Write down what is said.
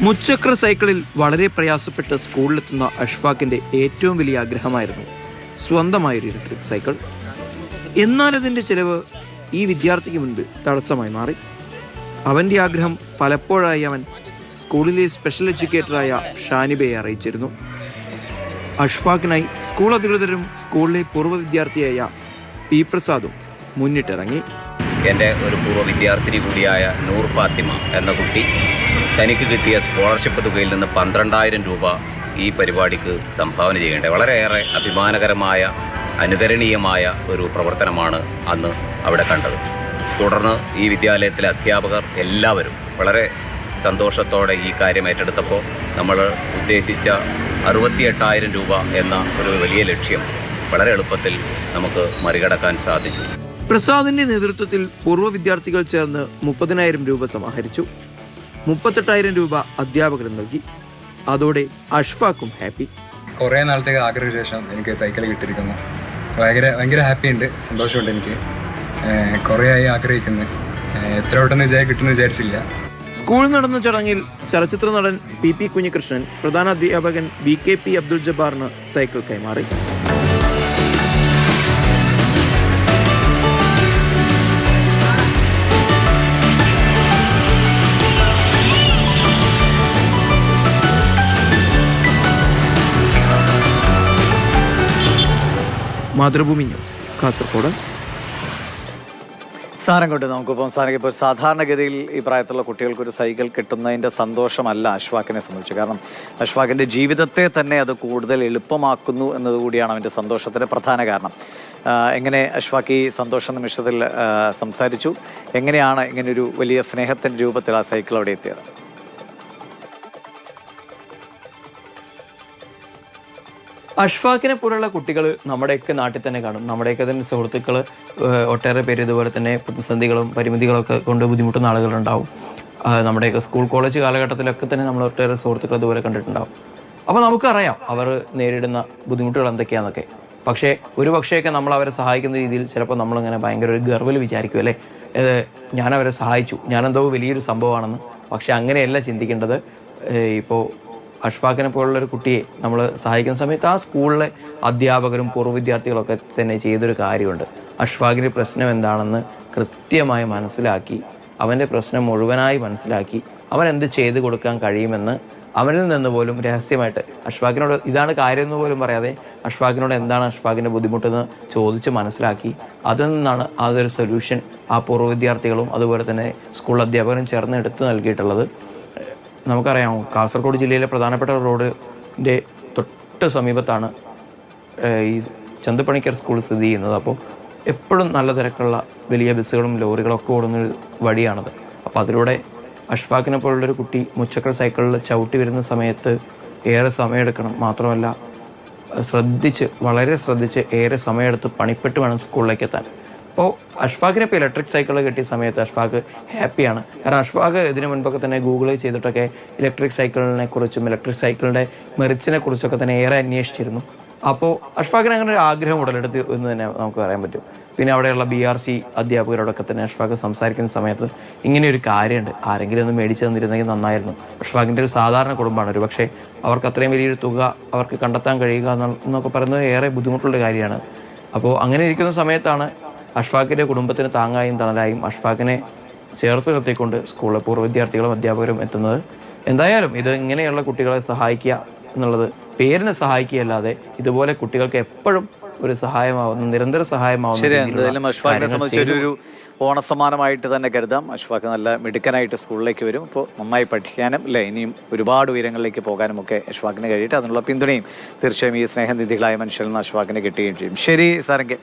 മുച്ചക്ര സൈക്കിളിൽ വളരെ പ്രയാസപ്പെട്ട് സ്കൂളിലെത്തുന്ന അഷ്ഫാഖിന്റെ ഏറ്റവും വലിയ ആഗ്രഹമായിരുന്നു സ്വന്തമായൊരു ഇലക്ട്രിക് സൈക്കിൾ. എന്നാൽ അതിന്റെ ചിലവ് ഈ വിദ്യാർത്ഥിക്ക് മുൻപ് തടസ്സമായി മാറി. അവന്റെ ആഗ്രഹം പലപ്പോഴായി അവൻ സ്കൂളിലെ സ്പെഷ്യൽ എഡ്യൂക്കേറ്ററായ ഷാനിബയെ അറിയിച്ചിരുന്നു. അഷ്ഫാഖിനായി സ്കൂൾ അധികൃതരും സ്കൂളിലെ പൂർവ വിദ്യാർത്ഥിയായ പി പ്രസാദും മുന്നിട്ടിറങ്ങി. എന്റെ ഒരു പൂർവ വിദ്യാർത്ഥിനി കൂടിയായ നൂർ ഫാത്തിമ എന്ന കുട്ടി തനിക്ക് കിട്ടിയ സ്കോളർഷിപ്പ് തുകയിൽ നിന്ന് പന്ത്രണ്ടായിരം രൂപ ഈ പരിപാടിക്ക് സംഭാവന ചെയ്യേണ്ടത് വളരെയേറെ അഭിമാനകരമായ അനുകരണീയമായ ഒരു പ്രവർത്തനമാണ് അന്ന് അവിടെ കണ്ടത്. തുടർന്ന് ഈ വിദ്യാലയത്തിലെ അധ്യാപകർ എല്ലാവരും വളരെ സന്തോഷത്തോടെ ഈ കാര്യം ഏറ്റെടുത്തപ്പോൾ നമ്മൾ ഉദ്ദേശിച്ച അറുപത്തി എട്ടായിരം രൂപ എന്ന ഒരു വലിയ ലക്ഷ്യം വളരെ എളുപ്പത്തിൽ നമുക്ക് മറികടക്കാൻ സാധിച്ചു. പ്രസാദിന്റെ നേതൃത്വത്തിൽ പൂർവ വിദ്യാർത്ഥികൾ ചേർന്ന് മുപ്പതിനായിരം രൂപ സമാഹരിച്ചു. മുപ്പത്തെട്ടായിരം രൂപ അധ്യാപകർ നൽകി. അതോടെ അഷ്ഫാക്കും ഹാപ്പി. കുറേ നാളത്തേക്ക് ആഗ്രഹ ശേഷം എനിക്ക് സൈക്കിൾ കിട്ടിയിരിക്കുന്നു. ഭയങ്കര ഭയങ്കര ഹാപ്പി ഉണ്ട്. സന്തോഷമുണ്ട് എനിക്ക്. കുറേ ആയി ആഗ്രഹിക്കുന്നു. എത്ര പെട്ടെന്ന് വിചാരി കിട്ടുമെന്ന് വിചാരിച്ചില്ല. സ്കൂൾ നടന്ന ചടങ്ങിൽ ചലച്ചിത്ര നടൻ പി പി കുഞ്ഞികൃഷ്ണൻ പ്രധാന അധ്യാപകൻ വി കെ പി അബ്ദുൾ ജബ്ബാറിന് സൈക്കിൾ കൈമാറി. മാതൃഭൂമി ന്യൂസ് കാസർഗോഡ്. സാരം കൊണ്ട് നമുക്കിപ്പം സാരം ഇപ്പോൾ സാധാരണഗതിയിൽ ഈ പ്രായത്തിലുള്ള കുട്ടികൾക്ക് ഒരു സൈക്കിൾ കിട്ടുന്നതിന്റെ സന്തോഷമല്ല അഷ്വാഖിനെ സംബന്ധിച്ച്. കാരണം അഷ്വാഖിന്റെ ജീവിതത്തെ തന്നെ അത് കൂടുതൽ എളുപ്പമാക്കുന്നു എന്നതുകൂടിയാണ് അവന്റെ സന്തോഷത്തിന്റെ പ്രധാന കാരണം. എങ്ങനെ അഷ്വാഖ് ഈ സന്തോഷ നിമിഷത്തിൽ സംസാരിച്ചു? എങ്ങനെയാണ് ഇങ്ങനൊരു വലിയ സ്നേഹത്തിന്റെ രൂപത്തിൽ ആ സൈക്കിൾ അവിടെ എത്തിയത്? അഷ്ഫാഖിനെ പോലുള്ള കുട്ടികൾ നമ്മുടെയൊക്കെ നാട്ടിൽ തന്നെ കാണും. നമ്മുടെയൊക്കെ തന്നെ സുഹൃത്തുക്കൾ ഒട്ടേറെ പേര് ഇതുപോലെ തന്നെ പ്രതിസന്ധികളും പരിമിതികളൊക്കെ കൊണ്ട് ബുദ്ധിമുട്ടുന്ന ആളുകളുണ്ടാവും. നമ്മുടെയൊക്കെ സ്കൂൾ കോളേജ് കാലഘട്ടത്തിലൊക്കെ തന്നെ നമ്മൾ ഒട്ടേറെ സുഹൃത്തുക്കൾ ഇതുപോലെ കണ്ടിട്ടുണ്ടാവും. അപ്പോൾ നമുക്കറിയാം അവർ നേരിടുന്ന ബുദ്ധിമുട്ടുകൾ എന്തൊക്കെയാണെന്നൊക്കെ പക്ഷേ ഒരു പക്ഷേയൊക്കെ നമ്മൾ അവരെ സഹായിക്കുന്ന രീതിയിൽ ചിലപ്പോൾ നമ്മളിങ്ങനെ ഭയങ്കര ഒരു ഗർവിൽ വിചാരിക്കും അല്ലേ? ഞാൻ അവരെ സഹായിച്ചു. ഞാനെന്തോ വലിയൊരു സംഭവമാണെന്ന്. പക്ഷേ അങ്ങനെയല്ല ചിന്തിക്കേണ്ടത്. ഇപ്പോൾ അഷ്ഫാഖിനെ പോലുള്ള ഒരു കുട്ടിയെ നമ്മൾ സഹായിക്കുന്ന സമയത്ത് ആ സ്കൂളിലെ അധ്യാപകരും പൂർവ വിദ്യാർത്ഥികളൊക്കെ തന്നെ ചെയ്തൊരു കാര്യമുണ്ട്. അഷ്ഫാഖിന്റെ പ്രശ്നം എന്താണെന്ന് കൃത്യമായി മനസ്സിലാക്കി അവന്റെ പ്രശ്നം മുഴുവനായി മനസ്സിലാക്കി അവൻ എന്ത് ചെയ്തു കൊടുക്കാൻ കഴിയുമെന്ന് അവനിൽ നിന്ന് പോലും രഹസ്യമായിട്ട് അഷ്ഫാഖിനോട് ഇതാണ് കാര്യം എന്ന് പോലും പറയാതെ അഷ്ഫാഖിനോട് എന്താണ് അഷ്ഫാഖിന്റെ ബുദ്ധിമുട്ടെന്ന് ചോദിച്ച് മനസ്സിലാക്കി. അതിൽ നിന്നാണ് അതൊരു സൊല്യൂഷൻ ആ പൂർവ വിദ്യാർത്ഥികളും അതുപോലെ തന്നെ സ്കൂൾ അധ്യാപകരും ചേർന്ന് എടുത്തു നൽകിയിട്ടുള്ളത്. നമുക്കറിയാം കാസർഗോഡ് ജില്ലയിലെ പ്രധാനപ്പെട്ട റോഡിന്റെ തൊട്ട് സമീപത്താണ് ഈ ചന്തപ്പണിക്കർ സ്കൂൾ സ്ഥിതി ചെയ്യുന്നത്. അപ്പോൾ എപ്പോഴും നല്ല തിരക്കുള്ള വലിയ ബസ്സുകളും ലോറികളും ഒക്കെ ഓടുന്നൊരു വഴിയാണത്. അപ്പോൾ അതിലൂടെ അഷ്ഫാഖിനെ പോലുള്ളൊരു കുട്ടി മുച്ചക്ര സൈക്കിളിൽ ചവിട്ടി വരുന്ന സമയത്ത് ഏറെ സമയമെടുക്കണം. മാത്രമല്ല ശ്രദ്ധിച്ച് വളരെ ശ്രദ്ധിച്ച് ഏറെ സമയമെടുത്ത് പണിപ്പെട്ട് വേണം സ്കൂളിലേക്ക് എത്താൻ. അപ്പോൾ അഷ്ഫാഖിനെ ഇപ്പോൾ ഇലക്ട്രിക് സൈക്കിൾ കിട്ടിയ സമയത്ത് അഷ്ഫാഖ് ഹാപ്പിയാണ് കാരണം അഷ്ഫാഖ് ഇതിനു മുൻപൊക്കെ തന്നെ ഗൂഗിൾ ചെയ്തിട്ടൊക്കെ ഇലക്ട്രിക് സൈക്കിളിനെ കുറിച്ചും ഇലക്ട്രിക് സൈക്കിളിന്റെ മെറിച്ചിനെ കുറിച്ചൊക്കെ തന്നെ ഏറെ അന്വേഷിച്ചിരുന്നു. അപ്പോൾ അഷ്ഫാഖിന് അങ്ങനെ ഒരു ആഗ്രഹം ഉടലെടുത്ത് എന്ന് തന്നെ നമുക്ക് പറയാൻ പറ്റും. പിന്നെ അവിടെയുള്ള ബി ആർ സി അധ്യാപകരോടൊക്കെ തന്നെ അഷ്ഫാഖ് സംസാരിക്കുന്ന സമയത്ത് ഇങ്ങനെ ഒരു കാര്യമുണ്ട്. ആരെങ്കിലും ഒന്ന് മേടിച്ചു തന്നിരുന്നെങ്കിൽ നന്നായിരുന്നു. അഷ്ഫാഖിന്റെ ഒരു സാധാരണ കുടുംബമാണ്. ഒരു പക്ഷേ അവർക്ക് അത്രയും വലിയൊരു തുക അവർക്ക് കണ്ടെത്താൻ കഴിയുക എന്നൊക്കെ പറയുന്നത് ഏറെ ബുദ്ധിമുട്ടുള്ള കാര്യമാണ്. അപ്പോൾ അങ്ങനെ ഇരിക്കുന്ന സമയത്താണ് അഷ്ഫാഖിന്റെ കുടുംബത്തിന് താങ്ങായും തണലായും അഷ്ഫാഖിനെ ചേർത്ത് നിർത്തിക്കൊണ്ട് സ്കൂളിലെ പൂർവ വിദ്യാർത്ഥികളും അധ്യാപകരും എത്തുന്നത്. എന്തായാലും ഇത് ഇങ്ങനെയുള്ള കുട്ടികളെ സഹായിക്കുക എന്നുള്ളത് പേരിനെ സഹായിക്കുകയല്ലാതെ ഇതുപോലെ കുട്ടികൾക്ക് എപ്പോഴും ഒരു സഹായമാവുന്ന നിരന്തര സഹായമാവുന്ന ശരി എന്തായാലും അഷ്ഫാഖിനെ സംബന്ധിച്ച് ഒരു ഓണസമ്മാനമായിട്ട് തന്നെ കരുതാം. അഷ്ഫാഖ് നല്ല മിടുക്കനായിട്ട് സ്കൂളിലേക്ക് വരും. അപ്പോൾ നന്നായി പഠിക്കാനും അല്ലേ? ഇനിയും ഒരുപാട് ഉയരങ്ങളിലേക്ക് പോകാനും ഒക്കെ അഷ്ഫാഖിന് കഴിയട്ടെ. അതിനുള്ള പിന്തുണയും തീർച്ചയായും ഈ സ്നേഹനിധികളായ മനുഷ്യരിൽ നിന്ന് അഷ്ഫാഖിന് കിട്ടുകയും ചെയ്യും. ശരി സാറെങ്കിൽ